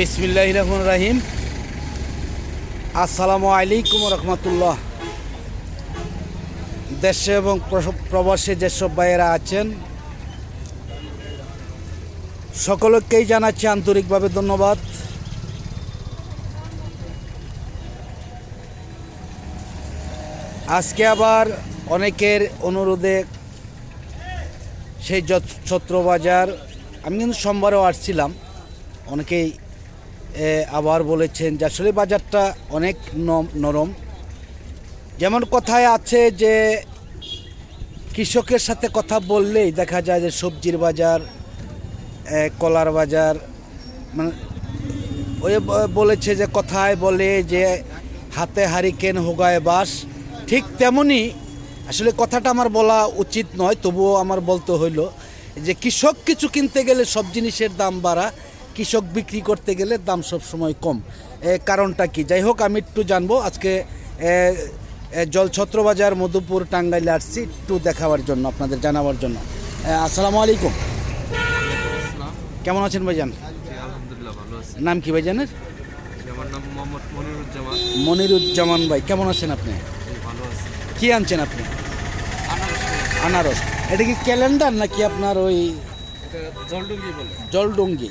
বিসমিল্লাহ রহমান রাহিম। আসসালামু আলাইকুম রহমতুল্লাহ। দেশে এবং প্রবাসে যেসব ভাইয়েরা আছেন, সকলকেই জানাচ্ছি আন্তরিকভাবে ধন্যবাদ। আজকে আবার অনেকের অনুরোধে সেই ছত্রবাজার, আমি কিন্তু সোমবারেও আসছিলাম, অনেকেই আবার বলেছেন যে আসলে বাজারটা অনেক নরম। যেমন কথায় আছে যে কৃষকের সাথে কথা বললেই দেখা যায় যে সবজির বাজার কলার বাজার মানে ওই বলেছে যে কথায় বলে যে হাতে হারিকেন, হোগায় বাস ঠিক তেমনি আসলে কথাটা আমার বলা উচিত নয়, তবুও আমার বলতে হইল যে কৃষক কিছু কিনতে গেলে সব জিনিসের দাম বাড়া কৃষক বিক্রি করতে গেলে দাম সব সময় কম। এ, কারণটা কি? যাই হোক আমি একটু জানব। আজকে এ, জলছত্রবাজার মধুপুর টাঙ্গাইলে আসছি একটু দেখাবার জন্য আপনাদের জানাবার জন্য। আসসালামু আলাইকুম। কেমন আছেন ভাইজান? নাম কি ভাইজানের? মনিরুজ্জামান। ভাই কেমন আছেন আপনি? কি আনছেন আপনি? আনারস এটা কি ক্যালেন্ডার নাকি আপনার ওই জলডুঙ্গি জলডঙ্গি?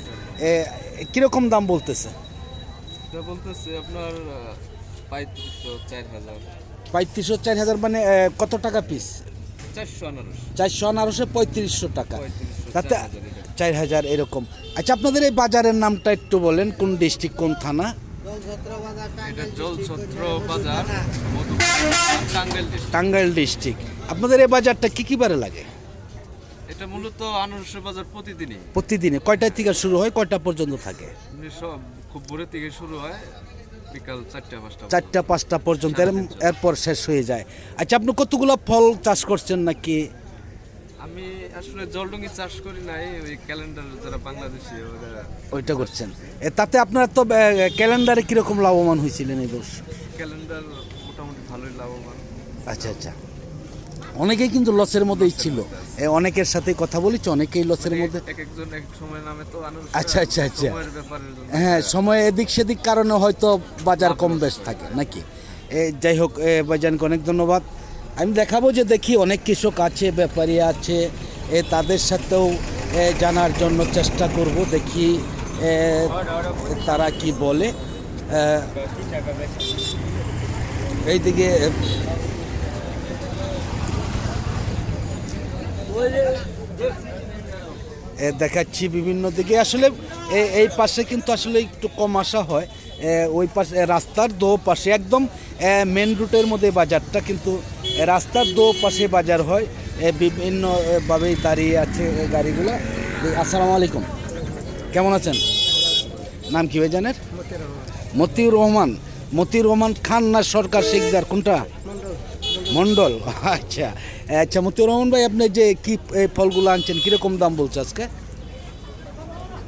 কীরকম দাম বলতেছে? এটা বলতেছে আপনার পঁয়ত্রিশশো চার হাজার। পঁয়ত্রিশশো চার হাজার মানে কত টাকা পিস চারশো আনারস। চারশো আনারসে পঁয়ত্রিশশো টাকা। তাতে চার হাজার এরকম। আচ্ছা আপনাদের এই বাজারের নামটা একটু বলেন কোন ডিস্ট্রিক্ট কোন থানা? টাঙ্গাইল ডিস্ট্রিক্ট আপনাদের এই বাজারটা কি কি বারে লাগে? এটা মূলত আনারসের বাজার প্রতিদিনই। প্রতিদিনে। কয়টার থেকে শুরু হয় কয়টা পর্যন্ত থাকে? সব খুব ভোরের থেকে শুরু হয় বিকাল চারটা পাঁচটা। চারটা পাঁচটা পর্যন্ত এর- এরপর শেষ হয়ে যায়। আচ্ছা আপনি কতগুলো ফল চাষ করছেন নাকি? আমি আসলে জলডুঙ্গি চাষ করি নাই ওই ক্যালেন্ডার যারা বাংলাদেশি ওইটা করছেন। তাতে আপনারা তো ক্যালেন্ডারে কীরকম লাভবান হয়েছিলেন এই বছর ক্যালেন্ডার মোটামুটি ভালোই লাভবান। আচ্ছা আচ্ছা। অনেকেই কিন্তু লসের মধ্যেই ছিল। অনেকের সাথে কথা বলেছি অনেকেই লসের মধ্যে আচ্ছা, আচ্ছা, আচ্ছা। হ্যাঁ সময় এদিক সেদিক কারণে হয়তো বাজার কম বেশ থাকে নাকি? এ, যাই হোক এ, ভাইজানকে অনেক ধন্যবাদ। আমি দেখাবো যে দেখি অনেক কৃষক আছে ব্যাপারী আছে এ, তাদের সাথেও জানার জন্য চেষ্টা করব দেখি তারা কি বলে। এইদিকে এ, এ, দেখাচ্ছি বিভিন্ন দিকে। আসলে এই পাশে কিন্তু আসলে একটু কম আসা হয়। ওই পাশে রাস্তার দো পাশে একদম মেন রুটের মধ্যে বাজারটা কিন্তু রাস্তার দো পাশে বাজার হয়। এ, বিভিন্ন এ, ভাবেই দাঁড়িয়ে আছে গাড়িগুলো। আসসালামু আলাইকুম। কেমন আছেন? নাম কি ভাই জানেন মতিউর রহমান। মতিউর রহমান খান না সরকার শিকদার? কোনটা? মন্ডল আচ্ছা। আচ্ছা মতিউর রহমান ভাই আপনি যে কি ফলগুলো আনছেন কীরকম দাম বলছে আজকে?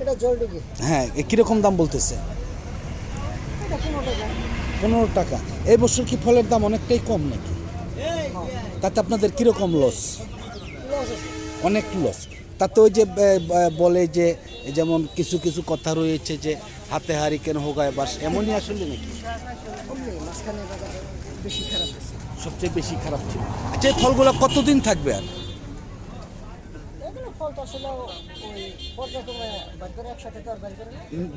এটা জলডুগি হ্যাঁ কীরকম দাম বলতেছে? পনেরো টাকা। এই বছর কি ফলের দাম অনেকটাই কম নাকি? তাতে আপনাদের কীরকম লস অনেক লস তাতে ওই যে বলে যে যেমন কিছু কিছু কথা রয়েছে যে হাতে হারি কেন হোগায় বাস এমনই আসলে নাকি? বেশি খারাপ সবচেয়ে বেশি খারাপ ছিল। আচ্ছা এই ফলগুলো কতদিন থাকবে আর?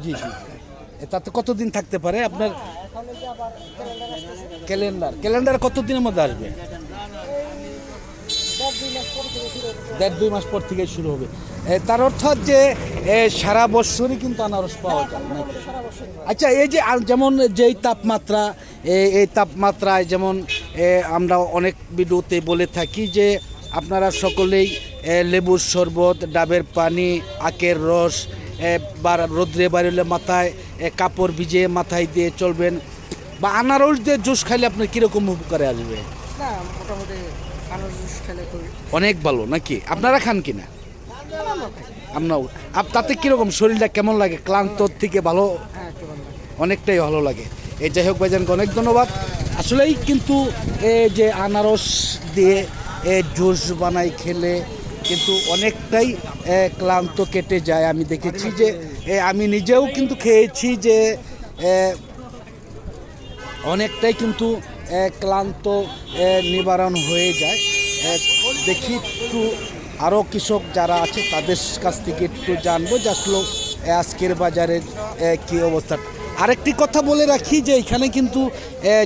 জি জি এ, তাতে কতদিন থাকতে পারে আপনার হ্যাঁ, এখন এই যে আবার ক্যালেন্ডার ক্যালেন্ডার? ক্যালেন্ডার কতদিনের মধ্যে আসবে? দেড় দুই মাস পর থেকে শুরু হবে। তার অর্থাৎ যে সারা বছরই কিন্তু আনারস পাওয়া যায় হয় আচ্ছা এই যে যেমন যেই তাপমাত্রা এই তাপমাত্রায় যেমন আমরা অনেক ভিডিওতে বলে থাকি যে আপনারা সকলেই লেবুর শরবত ডাবের পানি আখের রস বা রোদ্রে বাড়লে মাথায় কাপড় ভিজিয়ে মাথায় দিয়ে চলবেন বা আনারস দিয়ে জুস খাইলে আপনার কীরকম উপকারে আসবে? না মোটামুটি আনার জুস খেলে খুবই অনেক ভালো নাকি? আপনারা খান কিনা? আপনার আপ তাতে কীরকম শরীরটা কেমন লাগে? ক্লান্ত থেকে ভালো? হ্যাঁ একটু ভালো লাগে। অনেকটাই ভালো লাগে। এই যাই হোক ভাইজানকে অনেক ধন্যবাদ। আসলেই কিন্তু এই যে আনারস দিয়ে এ জুস বানাই খেলে কিন্তু অনেকটাই ক্লান্ত কেটে যায়। আমি দেখেছি যে এ, আমি নিজেও কিন্তু খেয়েছি যে অনেকটাই কিন্তু ক্লান্ত নিবারণ হয়ে যায়। দেখি একটু আরও কৃষক যারা আছে তাদের কাছ থেকে একটু জানব যে আসলে আজকের বাজারের এ, কী অবস্থা। আরেকটি কথা বলে রাখি যে এখানে কিন্তু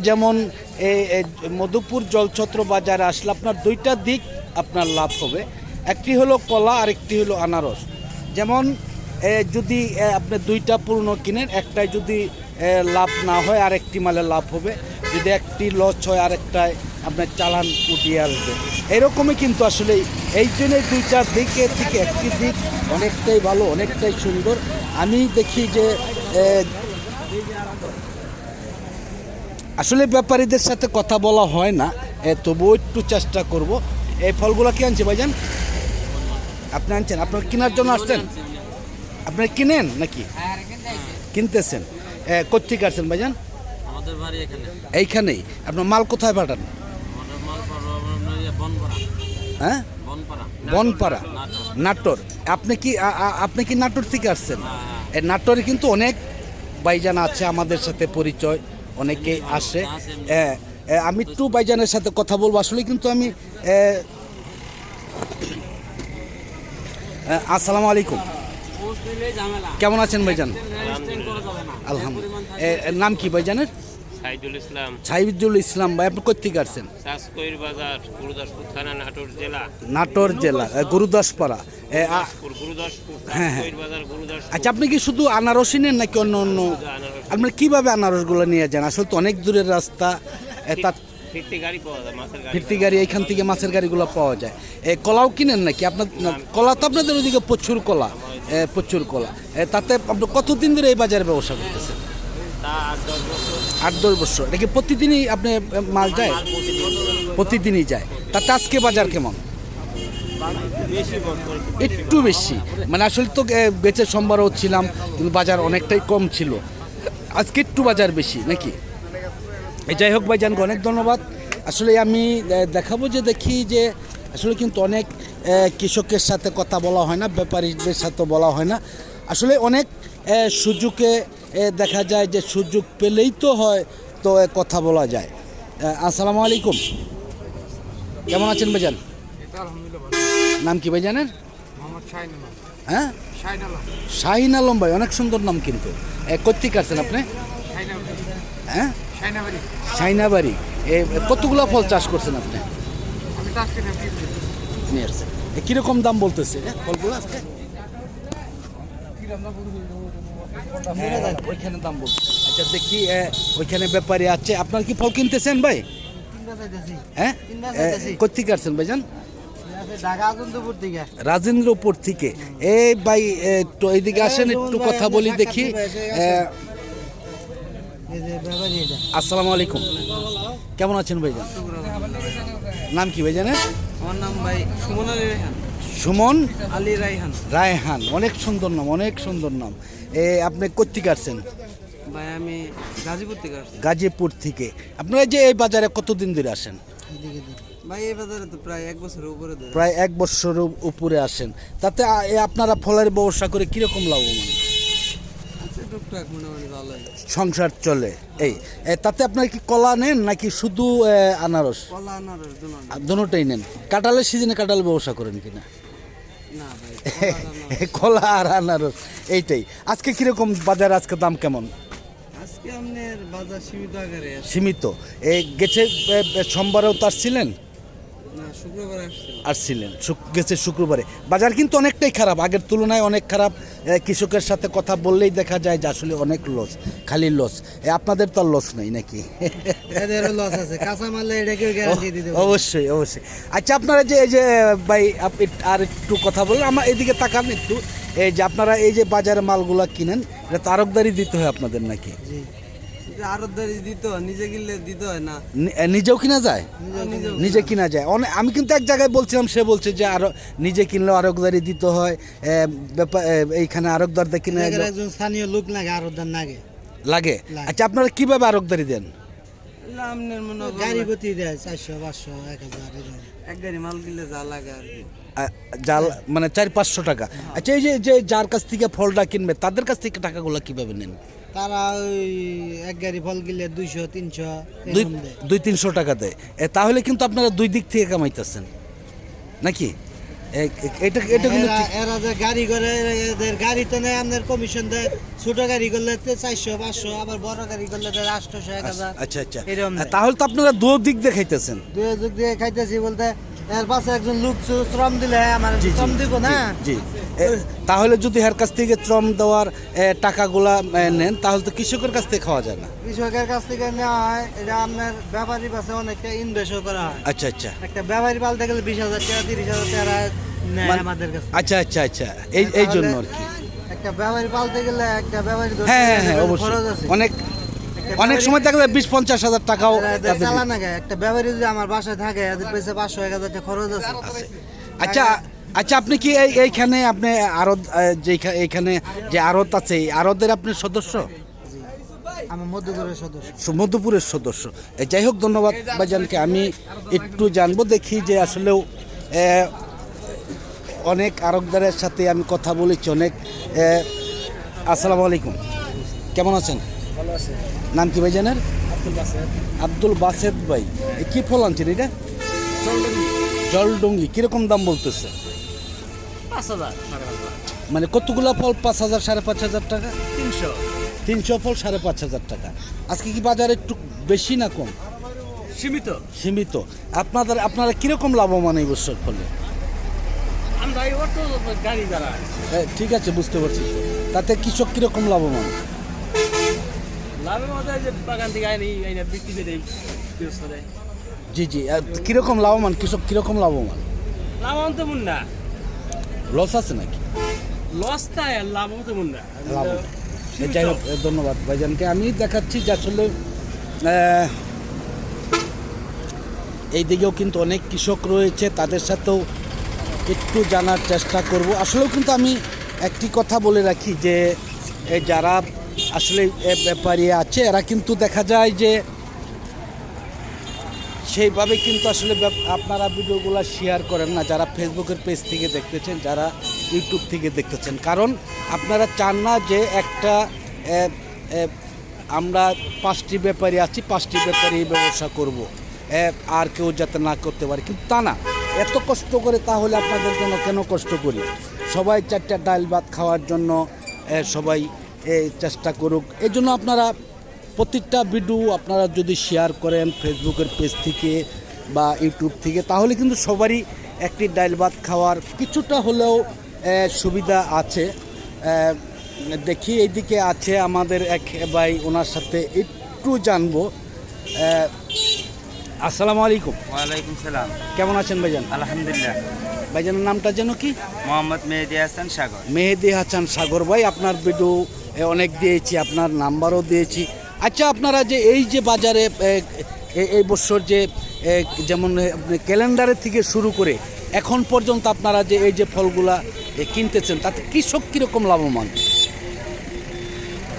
যেমন মধুপুর জলছত্র বাজারে আসলে আপনার দুইটা দিক আপনার লাভ হবে। একটি হলো কলা আরেকটি হলো আনারস। যেমন যদি আপনি দুইটা পূর্ণ কিনেন একটাই যদি লাভ না হয় আরেকটি মালে লাভ হবে। যদি একটি লস হয় আরেকটায় আপনার চালান উঠিয়ে আসবে। এরকমই কিন্তু আসলে এই জন্য দুইটা দিকে থেকে একটি দিক অনেকটাই ভালো অনেকটাই সুন্দর। আমি দেখি যে আসলে ব্যাপারীদের সাথে কথা বলা হয় না তবুও একটু চেষ্টা করব। এই ফলগুলো কি আনছে ভাইজান? আপনি আনছেন? আপনার কেনার জন্য আসছেন? আপনি কিনেন নাকি? কিনতেছেন। কোথেকে আসছেন ভাইজান? আমাদের বাড়ি এখানে। এইখানেই? আপনার মাল কোথায় পাঠান? হ্যাঁ? বনপাড়া। নাটোর। আপনি কি আপনি কি নাটোর থেকে আসছেন? হ্যাঁ। এই নাটোরে কিন্তু অনেক বাইজান আছে আমাদের সাথে পরিচয় অনেকেই আসে। এ, আমি একটু বাইজানের সাথে কথা বলব। আসলে কিন্তু আমি আসসালামু আলাইকুম। কেমন আছেন ভাইজান? আলহামদুলিল্লাহ। নাম কি ভাইজানের? সাইদুল ইসলাম। সাহিবুল ইসলাম ভাই আপনি কোথেকে আসছেন? বাজার গুরুদাসপুর থানা নাটোর জেলা। নাটোর জেলা গুরুদাসপাড়া। গুরুদাসপুর হ্যাঁ, হ্যাঁ। বাজার গুরুদাসপুর। আচ্ছা আপনি কি শুধু আনারসই নেন নাকি অন্য অন্য। আপনার কীভাবে আনারসগুলো নিয়ে যান? আসলে তো অনেক দূরের রাস্তা তার ফিরতি গাড়ি পাওয়া যায় মাছের গাড়ি। ফিরতি গাড়ি এইখান থেকে মাছের গাড়িগুলো পাওয়া যায়। এ কলাও কিনেন নাকি? আপনার কলা তো আপনাদের ওইদিকে প্রচুর কলা। প্রচুর কলা। তাতে আপনি কতদিন ধরে এই বাজারে ব্যবসা করতেছেন? তা আট দশ বছর আট দশ বছর। এটা কি প্রতিদিনই আপনি মাল যায়? প্রতিদিনই যায়। তাতে আজকে বাজার কেমন? একটু বেশি। মানে আসলে তো বেচে সোমবারও ছিলাম, কিন্তু বাজার অনেকটাই কম ছিল। আজকে একটু বাজার বেশি, নাকি? যাই হোক ভাই ভাইজানকে অনেক ধন্যবাদ। আসলে আমি দেখাবো যে দেখি যে, আসলে কিন্তু অনেক কৃষকের সাথে কথা বলা হয় না, ব্যাপারীদের সাথে বলা হয় না। আসলে অনেক সুযোগে এ, দেখা যায় যে সুযোগ পেলেই তো হয় তো কথা বলা যায়। আসসালামু আলাইকুম। কেমন আছেন ভাইজান? নাম কি ভাইজানের? হ্যাঁ? শাহিন আলম। ভাই অনেক সুন্দর নাম কিন্তু। এ, কোথেকে আসছেন আপনি? হ্যাঁ? সাইনাবাড়ি এ কতগুলো ফল চাষ করছেন আপনি? নিয়ে আসছেন। এ, কীরকম দাম বলতেছে ফলগুলো আজকে? ওইখানে দাম বলছে আচ্ছা দেখি ওইখানে ব্যাপারী আছে। আপনার কি ফল কিনতেছেন ভাই হ্যাঁ কোথেকে আসছেন ভাইজান রাজেন্দ্রপুর থেকে এই ভাই একটু এইদিকে আসেন একটু কথা বলি দেখি আসসালামু আলাইকুম কেমন আছেন ভাইজান নাম কি ভাইজানের? আমার নাম ভাই সুমন আলী রায়হান সুমন আলী রায়হান। রায়হান অনেক সুন্দর নাম অনেক সুন্দর নাম। এ আপনি কোথেকে আসছেন? ভাই আমি গাজীপুর থেকে আসছি। গাজীপুর থেকে। আপনারা যে এই বাজারে কতদিন ধরে আসেন? ভাই এই বাজারে তো প্রায় এক বছরের উপরে প্রায় এক বছর উপরে আসেন। তাতে আপনারা ফলের ব্যবসা করে কীরকম লাভবান? সংসার চলে এই। তাতে আপনারা কি কলা নেন নাকি শুধু আনারস? কলা আনারস দুটোই নেন। কাঁঠালের সিজনে কাঁঠাল ব্যবসা করেন কিনা? কলা আর আনারস এইটাই। আজকে কীরকম বাজার আজকে দাম কেমন? আজকে আপনার বাজার সীমিত আকারে সীমিত। এই গেছে সোমবারেও তার ছিলেন আসছিলেন। গেছে শুক্রবারে। বাজার কিন্তু অনেকটাই খারাপ। আগের তুলনায় অনেক খারাপ। কৃষকের সাথে কথা বললেই দেখা যায় যে আসলে অনেক লস খালি লস আপনাদের তো লস নেই নাকি। অবশ্যই অবশ্যই। আচ্ছা আপনারা যে এই যে ভাই আপনি আর একটু কথা বললেন আমার এদিকে তাকান একটু। এই যে আপনারা এই যে বাজারে মালগুলা কিনেন এটা তারকদারি দিতে হয় আপনাদের নাকি? জি আরও দাঁড়ি দিতে হয় নিজে কিনলে দিতে হয় না। নিজেও কিনা যায়? নিজেও নিজে কিনা যায়। অনেক আমি কিন্তু এক জায়গায় বলছিলাম সে বলছে যে আরও নিজে কিনলেও আরকদারি দিতে হয়। এইখানে আরকদার কিনে একজন স্থানীয় লোক লাগে আর লাগে। লাগে। আচ্ছা আপনারা কীভাবে আরকদারি দেন? গাড়ি প্রতি দেয় চারশো পাঁচশো এক হাজার এক গাড়ি মাল কিনলে যা লাগে আর কি। জাল মানে চার পাঁচশো টাকা। আচ্ছা এই যে যে যার কাছ থেকে ফলটা কিনবে তাদের কাছ থেকে টাকাগুলো কীভাবে নেন? তারা ওই এক গাড়ি ফল কিনলে দুইশো তিনশো দুই তিনশো টাকা দেয়। তাহলে কিন্তু আপনারা দুই দিক থেকে কামাইতেছেন। নাকি? এটা এটা কিন্তু এরা যে গাড়ি করে এদের গাড়িতে নেয় আপনার কমিশন দেয়। ছোট গাড়ি করলে তো চারশো পাঁচশো আবার বড় গাড়ি করলে দেয় আটশোশো এক হাজার। আচ্ছা আচ্ছা এরকম তাহলে তো আপনারা দু দিক দিয়ে খাইতেছেন। দুই যুগ দিয়ে খাইতেছি বলতে এর পাশে একজন লোক শ্রম দিলে আমার শ্রম দিব না? জি। তাহলে যদি হের কাছ থেকে শ্রম দেওয়ার টাকাগুলা নেন তাহলে তো কৃষকের কাছ থেকে খাওয়া যায় না। কৃষকের কাছ থেকে নেওয়া হয় এটা আপনার ব্যাপারী পাশে অনেকটা ইনভেস্টও করা হয়। আচ্ছা আচ্ছা। একটা ব্যাপারী পালতে গেলে বিশ হাজার টাকা তিরিশ হাজার টাকা নেয় মানে- আমাদের কাছে আচ্ছা আচ্ছা আচ্ছা। এই এই জন্য আর কি। একটা ব্যাপারী পালতে গেলে একটা ব্যাপারী হ্যাঁ হ্যাঁ হ্যাঁ অবশ্যই। অনেক অনেক সময় দেখা যায় বিশ পঞ্চাশ হাজার টাকাও এরা চালান একটা ব্যাপারী যদি আমার বাসায় থাকে এদের পেছে পাঁচশো এক হাজার টাকা খরচ আছে। আচ্ছা আচ্ছা আপনি কি এই এইখানে আপনি আরত যে এইখানে যে আরত আছে এই আরতের আপনি সদস্য? মধ্যপুরের সদস্য। সদস্য। যাই হোক ধন্যবাদ ভাইজানকে। আমি একটু জানব দেখি যে আসলেও অনেক আরকদারের সাথে আমি কথা বলেছি অনেক আসসালামু আলাইকুম। কেমন আছেন? নাম কি ভাইজানের? আব্দুল আব্দুল বাসেদ ভাই। কি ফল আনছেন এটা? জলডুঙ্গি। কীরকম দাম বলতেছে? পাঁচ হাজার সাড়ে পাঁচ হাজার। মানে কতগুলো ফল? পাঁচ হাজার সাড়ে পাঁচ হাজার টাকা? তিনশো। তিনশো ফল সাড়ে পাঁচ হাজার টাকা। আজকে কি বাজারে একটু বেশি না কম? সীমিত। সীমিত। আপনাদের আপনারা কীরকম লাভবান এই বছর ফলে? আমরা গাড়ি দ্বারা। ঠিক আছে বুঝতে পারছি তো। তাতে কৃষক কীরকম লাভবান? লাভের মধ্যে যে বাগান থেকে আইনি আইনা বিক্রি করে দেয় জি জি। কীরকম লাভবান? কৃষক কীরকম লাভবান? লাভ তেমন না লস আছে নাকি? লস তাই আর লাভ তেমন না যাই হোক ধন্যবাদ ভাইজানকে। আমি দেখাচ্ছি যে আসলে এই দিকেও কিন্তু অনেক কৃষক রয়েছে তাদের সাথেও একটু জানার চেষ্টা করব। আসলেও কিন্তু আমি একটি কথা বলে রাখি যে যারা আসলে এ ব্যাপারী আছে এরা কিন্তু দেখা যায় যে সেইভাবে কিন্তু আসলে আপনারা ভিডিওগুলো শেয়ার করেন না, যারা ফেসবুকের পেজ থেকে দেখতেছেন, যারা ইউটিউব থেকে দেখতেছেন। কারণ আপনারা চান না যে একটা আমরা পাঁচটি ব্যাপারে আছি, পাঁচটি ব্যাপারী ব্যবসা করব। আর কেউ যাতে না করতে পারে। কিন্তু তা না, এত কষ্ট করে তাহলে আপনাদের জন্য কেন কষ্ট করি? সবাই চারটা ডাল ভাত খাওয়ার জন্য সবাই চেষ্টা করুক। এই জন্য আপনারা প্রত্যেকটা ভিডিও আপনারা যদি শেয়ার করেন ফেসবুকের পেজ থেকে বা ইউটিউব থেকে তাহলে কিন্তু সবারই একটি ডাইল ভাত খাওয়ার কিছুটা হলেও সুবিধা আছে। দেখি এইদিকে আছে আমাদের এক ভাই ওনার সাথে একটু জানব। আসসালামু আলাইকুম। ওয়ালাইকুম সালাম। কেমন আছেন ভাইজান? আলহামদুলিল্লাহ। ভাইজানের নামটা যেন কি? মোহাম্মদ মেহেদি হাসান সাগর। মেহেদি হাসান সাগর ভাই আপনার ভিডিও অনেক দিয়েছি আপনার নাম্বারও দিয়েছি। আচ্ছা আপনারা যে এই যে বাজারে এই বছর যে যেমন ক্যালেন্ডারের থেকে শুরু করে এখন পর্যন্ত আপনারা যে এই যে ফলগুলা কিনতেছেন তাতে কৃষক কীরকম লাভবান?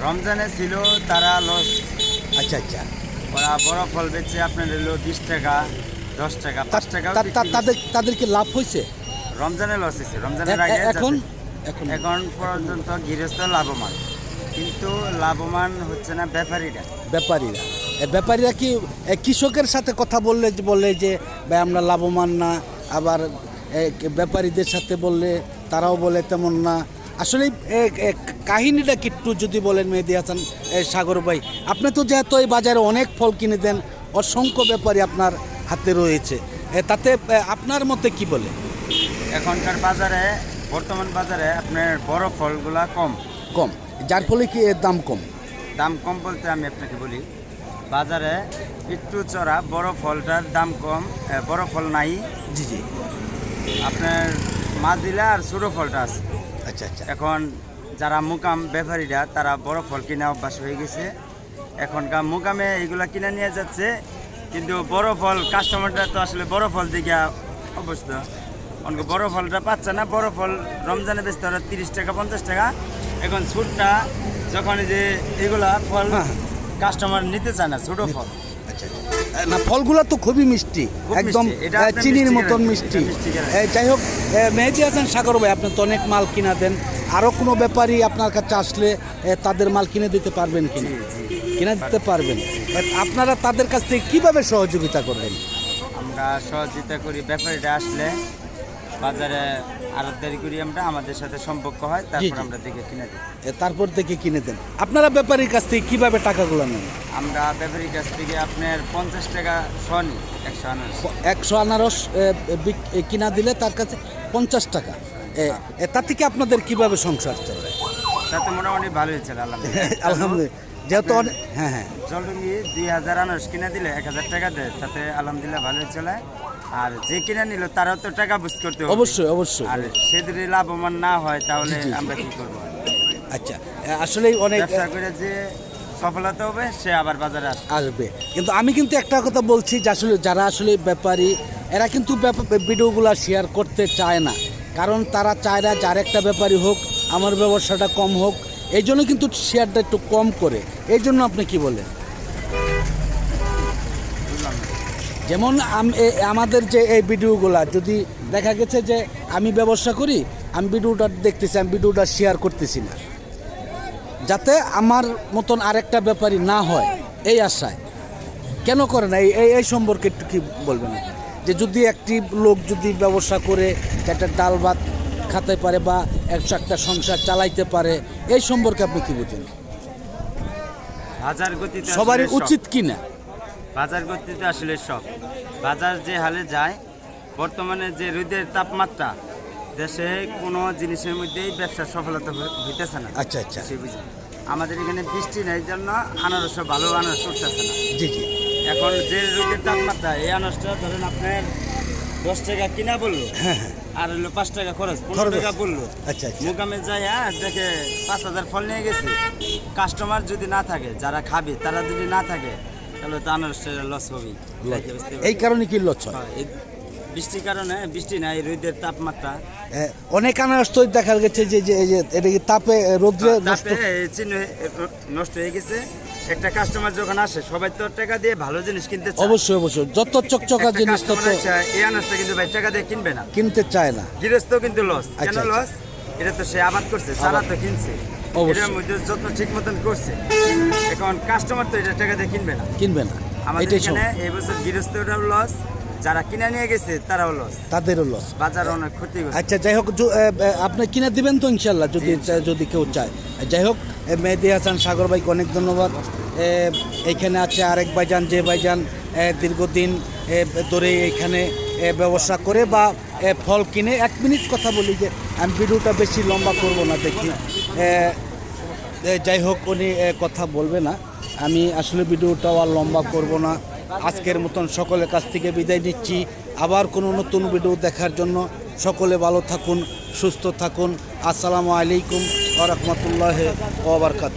রমজানে ছিল তারা লস। আচ্ছা আচ্ছা। ওরা বড় ফল বেচছে আপনার হলো বিশ টাকা দশ টাকা পাঁচ টাকা তা- তা- তাদের তাদেরকে লাভ হয়েছে? রমজানে লস হয়েছে রমজানের আগে এখন? এখন। এখন পর্যন্ত গৃহস্থ লাভবান। কিন্তু লাভবান হচ্ছে না ব্যাপারীরা। ব্যাপারীরা। ব্যাপারীরা কি কৃষকের সাথে কথা বললে বলে যে ভাই আমরা লাভবান না। আবার ব্যাপারীদের সাথে বললে তারাও বলে তেমন না। আসলে কাহিনীটা কিট্টু যদি বলেন মেহেদি হাসান সাগর ভাই? আপনি তো যেহেতু এই বাজারে অনেক ফল কিনে দেন অসংখ্য ব্যাপারী আপনার হাতে রয়েছে। তাতে আপনার মতে কি বলে? এখনকার বাজারে বর্তমান বাজারে আপনার বড় ফলগুলা কম। কম। যার ফলে কি এর দাম কম? দাম কম বলতে আমি আপনাকে বলি বাজারে একটু চড়া বড় ফলটার দাম কম বড় ফল নাই। জি জি। আপনার মাজিলা আর ছোটো ফলটা আছে। আচ্ছা আচ্ছা। এখন যারা মুকাম ব্যাপারীরা তারা বড় ফল কিনে অভ্যাস হয়ে গেছে। এখনকার মুকামে এইগুলা কিনে নিয়ে যাচ্ছে কিন্তু বড় ফল কাস্টমারটা তো আসলে বড় ফল দিকে অবস্থা অনেক বড় ফলটা পাচ্ছে না বড় ফল রমজানে বেচতে ওরা তিরিশ টাকা পঞ্চাশ টাকা এখন ছুটটা যখন যে এগুলা ফল হ্যাঁ। কাস্টমার নিতে চায় না ছোটো ফল। আচ্ছা। না ফলগুলো তো খুবই মিষ্টি একদম চিনির মতন মিষ্টি। যাই হোক মেহেদি হাসান সাগর ভাই আপনি তো অনেক মাল কিনা দেন। আরও কোনো ব্যাপারই আপনার কাছে আসলে তাদের মাল কিনে দিতে পারবেন কিনা? কিনে দিতে পারবেন। আপনারা তাদের কাছ থেকে কীভাবে সহযোগিতা করবেন? আমরা সহযোগিতা করি ব্যাপারীরা আসলে বাজারে আড়তদারি করি আমরা আমাদের সাথে সম্পর্ক হয় তারপর আমরা দেখে কিনে দিই। তারপর থেকে কিনে দেন। আপনারা ব্যাপারীর কাছ থেকে কীভাবে টাকাগুলো নেন? আমরা ব্যাপারীর কাছ থেকে আপনার পঞ্চাশ টাকা শ নিই একশো আনারস। একশো আনারস কিনা দিলে তার কাছে পঞ্চাশ টাকা। এ, এ, তা থেকে আপনাদের কীভাবে সংসার চলে? তাতে মোটামুটি ভালো হয়েছিল আলহামদুলিল্লাহ। আলহামদুলিল্লাহ। যেহেতু হ্যাঁ হ্যাঁ। জলডুঙ্গি দুই হাজার আনারস কিনে দিলে এক হাজার টাকা দেয় তাতে আলহামদুলিল্লাহ ভালোই চলে। আর যে কিনে নিল তারও তো টাকা বুঝ করতে হবে। অবশ্যই অবশ্যই। আর সে যদি লাভবান না হয় তাহলে আমরা কি করব? আচ্ছা এ, আসলেই অনেক ব্যবসা করে যে সফলতা হবে সে আবার বাজারে আসবে। কিন্তু আমি কিন্তু একটা কথা বলছি যে আসলে যারা আসলে ব্যাপারী এরা কিন্তু ভিডিওগুলো শেয়ার করতে চায় না। কারণ তারা চায় না যার একটা ব্যাপারী হোক আমার ব্যবসাটা কম হোক এই জন্য কিন্তু শেয়ারটা একটু কম করে। এই জন্য আপনি কি বলেন? যেমন আমাদের যে এই ভিডিওগুলা যদি দেখা গেছে যে আমি ব্যবসা করি আমি ভিডিওটা দেখতেছি আমি ভিডিওটা শেয়ার করতেছি না। যাতে আমার মতন আরেকটা ব্যাপারই না হয় এই আশায়। কেন করে না? এই এই- এই সম্পর্কে একটু কি বলবেন যে যদি একটি লোক যদি ব্যবসা করে একটা ডাল ভাত খাতে পারে বা একশো একটা সংসার চালাইতে পারে এই সম্পর্কে আপনি কি বুঝেন? বাজার গতিতে সবারই উচিত কি না বাজার গতিতে আসলে সব বাজার যে হালে যায় বর্তমানে যে রোদের তাপমাত্রা দেশে কোনো জিনিসের মধ্যেই ব্যবসার সফলতা হইতেছে না। আচ্ছা আচ্ছা। আমাদের এখানে বৃষ্টি নেই জন্য আনারস ভালো আনারস উঠতেছে না। জি জি। এখন যে রোদের তাপমাত্রা এই আনারসটা ধরেন আপনার দশ টাকা কিনা বলল আর হলো পাঁচ টাকা খরচ পনেরো টাকা। বলল। আচ্ছা আচ্ছা। মোকামে যাই হ্যাঁ দেখে পাঁচ হাজার ফল নিয়ে গেছে। কাস্টমার যদি না থাকে যারা খাবে তারা যদি না থাকে তাহলে তো আনারসটা লস হবেই। এই কারণে কি লস হয়? বৃষ্টির কারণে বৃষ্টি নাই রোদের তাপমাত্রা। অনেক আনারস তো দেখা গেছে যে যে এটা কি তাপে রোদ্রে নষ্ট চিহ্ন নষ্ট হয়ে গেছে। একটা কাস্টমার যখন আসে সবাই তো টাকা দিয়ে ভালো জিনিস কিনতে চায়। অবশ্যই অবশ্যই। যত চকচকা জিনিস তত এই আনাজটা কিন্তু ভাই টাকা দিয়ে কিনবে না। কিনতে চায় না। গৃহস্থ কিন্তু লস। কেন আচ্ছা, লস? এটা তো সে আবাদ করছে সারা তো কিনছে। এটার মধ্যে যত্ন ঠিক মতন করছে। এখন কাস্টমার তো এটা টাকা দিয়ে কিনবে না। কিনবে না। আমাদের এটাই সব এখানে এই বছর লস যারা কিনে নিয়ে গেছে তারাও লস তাদেরও লস বাজার অনেক ক্ষতি আচ্ছা যাই হোক আপনি কিনে দিবেন তো ইনশাল্লাহ যদি যদি কেউ চায়। যাই হোক মেহেদি হাসান সাগর ভাইকে অনেক ধন্যবাদ। এ, এইখানে আছে আরেক ভাইজান যে ভাইজান দীর্ঘদিন ধরে এখানে ব্যবসা করে বা ফল কিনে। এক মিনিট কথা বলি যে আমি ভিডিওটা বেশি লম্বা করব না দেখি। যাই হোক, উনি কথা বলবে না। আমি আসলে ভিডিওটাও আর লম্বা করব না। আজকের মতন সকলের কাছ থেকে বিদায় নিচ্ছি। আবার কোনো নতুন ভিডিও দেখার জন্য সকলে ভালো থাকুন, সুস্থ থাকুন। আসসালামু আলাইকুম ওরহমতুল্লাহ ওবরকাত